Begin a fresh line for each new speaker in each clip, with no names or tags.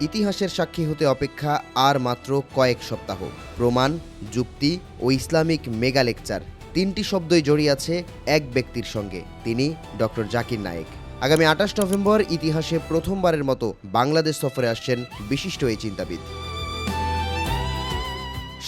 ইতিহাসের সাক্ষী হতে অপেক্ষা আর মাত্র কয়েক সপ্তাহ। প্রমাণ, যুক্তি ও ইসলামিক মেগা লেকচার। তিনটি শব্দই জড়িয়ে আছে এক ব্যক্তির সঙ্গে, তিনি ডক্টর জাকির নায়েক। আগামী আঠাশ নভেম্বর ইতিহাসে প্রথমবারের মতো বাংলাদেশ সফরে আসছেন বিশিষ্ট এই চিন্তাবিদ।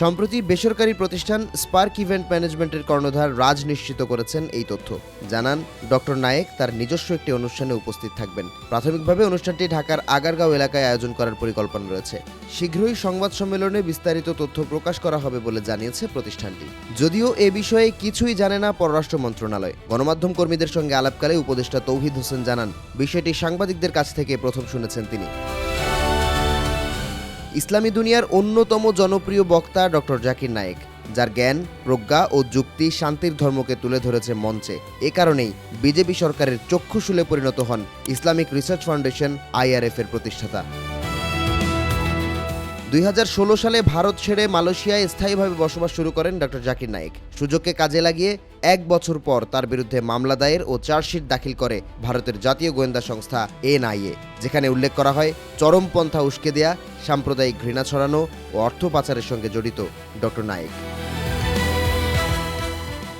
সম্প্রতি বেসরকারি প্রতিষ্ঠান স্পার্ক ইভেন্ট ম্যানেজমেন্টের কর্ণধার রাজ নিশ্চিত করেছেন এই তথ্য। জানান, ডক্টর নায়েক তার নিজস্ব একটি অনুষ্ঠানে উপস্থিত থাকবেন। প্রাথমিকভাবে অনুষ্ঠানটি ঢাকার আগারগাঁও এলাকায় আয়োজন করার পরিকল্পনা রয়েছে। শীঘ্রই সংবাদ সম্মেলনে বিস্তারিত তথ্য প্রকাশ করা হবে বলে জানিয়েছে প্রতিষ্ঠানটি। যদিও এ বিষয়ে কিছুই জানে না পররাষ্ট্র মন্ত্রণালয়। গণমাধ্যম কর্মীদের সঙ্গে আলাপকালে উপদেষ্টা তৌহিদ হোসেন জানান, বিষয়টি সাংবাদিকদের কাছ থেকে প্রথম শুনেছেন তিনি। ইসলামী দুনিয়ার অন্যতম জনপ্রিয় বক্তা ডক্টর জাকির নায়েক, যার জ্ঞান, প্রজ্ঞা ও যুক্তি শান্তির ধর্মকে তুলে ধরেছে মঞ্চে। এ কারণেই বিজেপি সরকারের চক্ষুশুলে পরিণত হন ইসলামিক রিসার্চ ফাউন্ডেশন আইআরএফ এর প্রতিষ্ঠাতা। দুই হাজার ষোলো সালে ভারত ছেড়ে মালয়েশিয়ায় স্থায়ীভাবে বসবাস শুরু করেন ডক্টর জাকির নায়েক। সুযোগকে কাজে লাগিয়ে এক বছর পর তার বিরুদ্ধে মামলা দায়ের ও চার্জশিট দাখিল করে ভারতের জাতীয় গোয়েন্দা সংস্থা এনআইএ, যেখানে উল্লেখ করা হয় চরমপন্থা উস্কে দেয়া, সাম্প্রদায়িক ঘৃণা ছড়ানো ও অর্থ পাচারের সঙ্গে জড়িত ডক্টর নায়েক।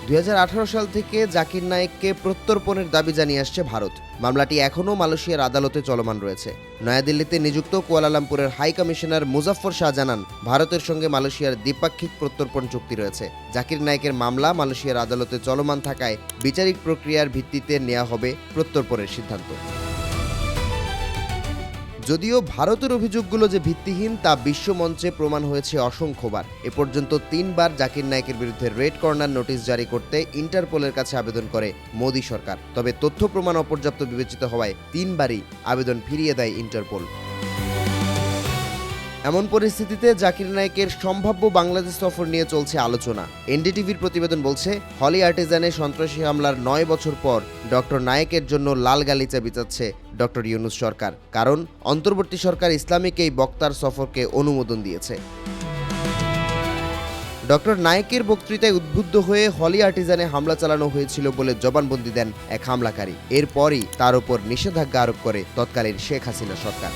দুই হাজার আঠারো সাল থেকে জাকির নায়েককে প্রত্যর্পণের দাবি জানিয়ে আসছে ভারত। মামলাটি এখনও মালয়েশিয়ার আদালতে চলমান রয়েছে। নয়াদিল্লিতে নিযুক্ত কুয়ালালামপুরের হাই কমিশনার মুজাফর শাহ জানান, ভারতের সঙ্গে মালয়েশিয়ার দ্বিপাক্ষিক প্রত্যর্পণ চুক্তি রয়েছে। জাকির নায়েকের মামলা মালয়েশিয়ার আদালতে চলমান থাকায় বিচারিক প্রক্রিয়ার ভিত্তিতে নেওয়া হবে প্রত্যর্পণের সিদ্ধান্ত। যদিও ভারতের অভিযোগগুলো যে ভিত্তিহীন, তা বিশ্বমঞ্চে প্রমাণ হয়েছে অসংখ্যবার। এ পর্যন্ত তিনবার জাকির নায়কের বিরুদ্ধে রেড কর্নার নোটিশ জারি করতে ইন্টারপোলের কাছে আবেদন করে মোদী সরকার। তবে তথ্য প্রমাণ অপর্যাপ্ত বিবেচিত হওয়ায় তিনবারই আবেদন ফিরিয়ে দেয় ইন্টারপোল। এমন পরিস্থিতিতে জাকির নায়েকের সম্ভাব্য বাংলাদেশ সফর নিয়ে চলছে আলোচনা। এনডিটিভির প্রতিবেদন বলছে, হলি আর্টিজানে সন্ত্রাসী হামলার নয় বছর পর ডক্টর নায়েকের জন্য লাল গালিচা বিচাচ্ছে ডক্টর ইউনুস সরকার। কারণ, অন্তর্বর্তী সরকার ইসলামিক এই বক্তার সফরকে অনুমোদন দিয়েছে। ডক্টর নায়েকের বক্তৃতায় উদ্বুদ্ধ হয়ে হলি আর্টিজানে হামলা চালানো হয়েছিল বলে জবানবন্দি দেন এক হামলাকারী। এরপরই তার উপর নিষেধাজ্ঞা আরোপ করে তৎকালীন শেখ হাসিনা সরকার।